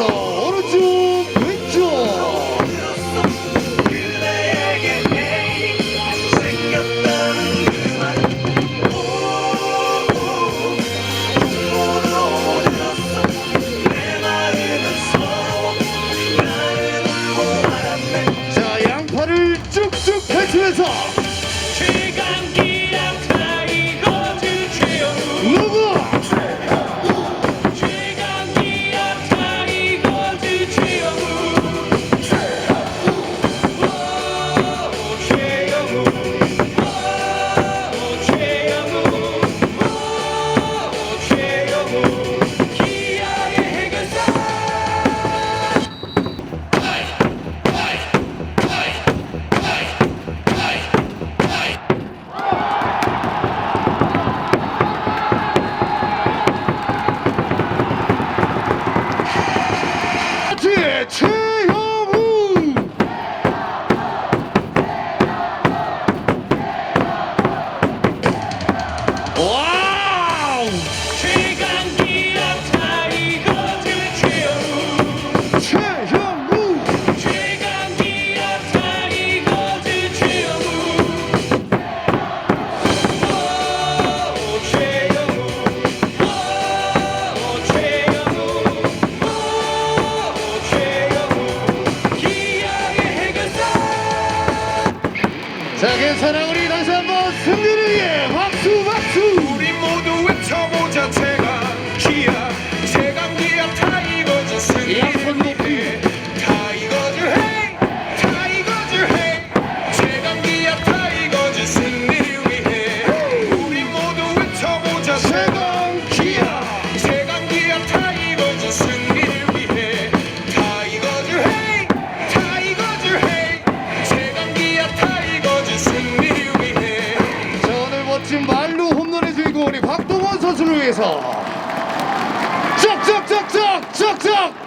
왼쪽 오른쪽 왼쪽 자 양팔을 쭉쭉 펼치면서 주인공 우리 박동원 선수를 위해서. 쩍쩍쩍쩍쩍쩍!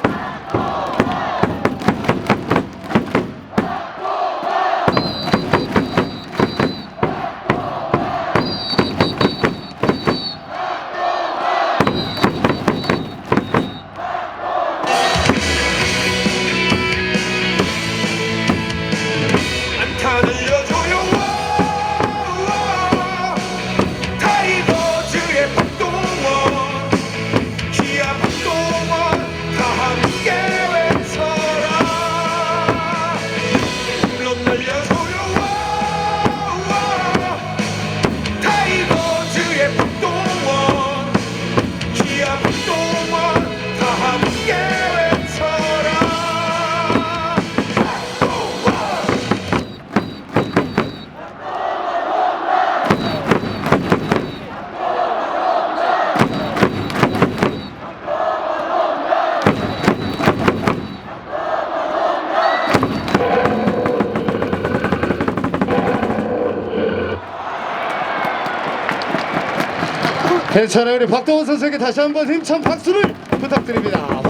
괜찮아요. 우리 박동원 선수에게 다시 한번 힘찬 박수를 부탁드립니다.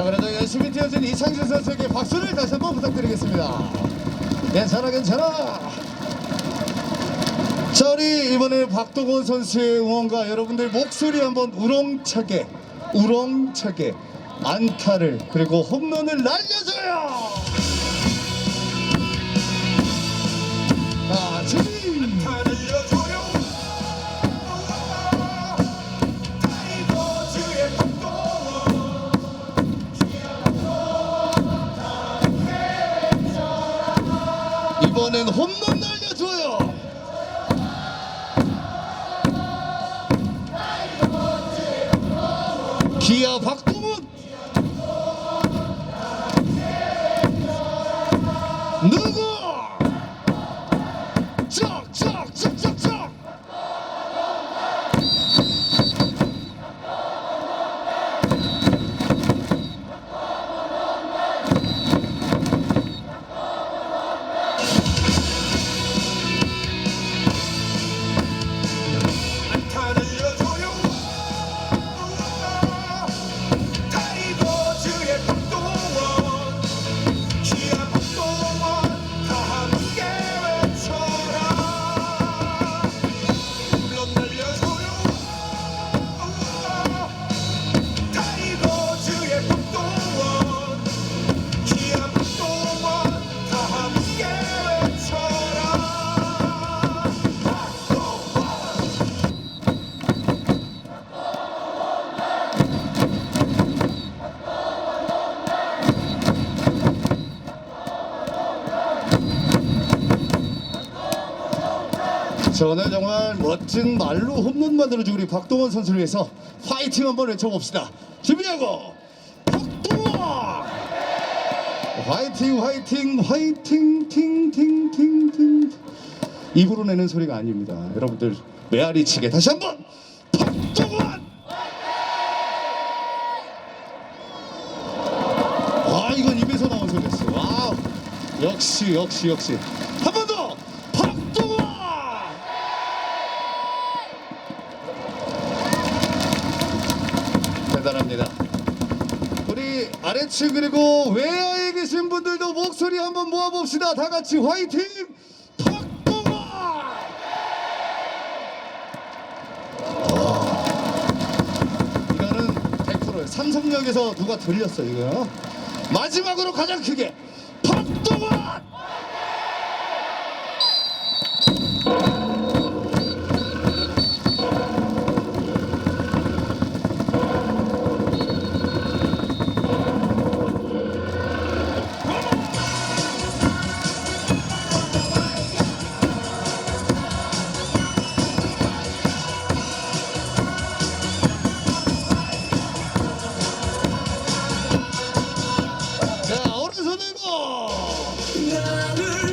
자, 그래도 열심히 뛰어준 이창진 선수에게 박수를 다시 한번 부탁드리겠습니다. 괜찮아, 괜찮아. 자, 우리 이번에 박동원 선수의 응원과 여러분들 목소리 한번 우렁차게, 우렁차게 안타를 그리고 홈런을 날려줘요. 자, 지금 이번엔 홈런 날려줘요. 기아 박 자 오늘 정말 멋진 말로 홈런 만들어준 우리 박동원 선수를 위해서 파이팅 한번 외쳐봅시다. 준비하고 박동원! 화이팅 화이팅 화이팅 팅팅팅팅 입으로 내는 소리가 아닙니다. 여러분들 메아리 치게 다시 한번 박동원! 아 이건 입에서 나온 소리였어. 와우. 역시 역시 역시 한 번 더 박동원 대단합니다 우리 아래층 그리고 외야에 계신 분들도 목소리 한번 모아봅시다 다 같이 화이팅 박동원 이거는 100%예요. 삼성역에서 누가 들렸어 이거. 마지막으로 가장 크게 박동원. 들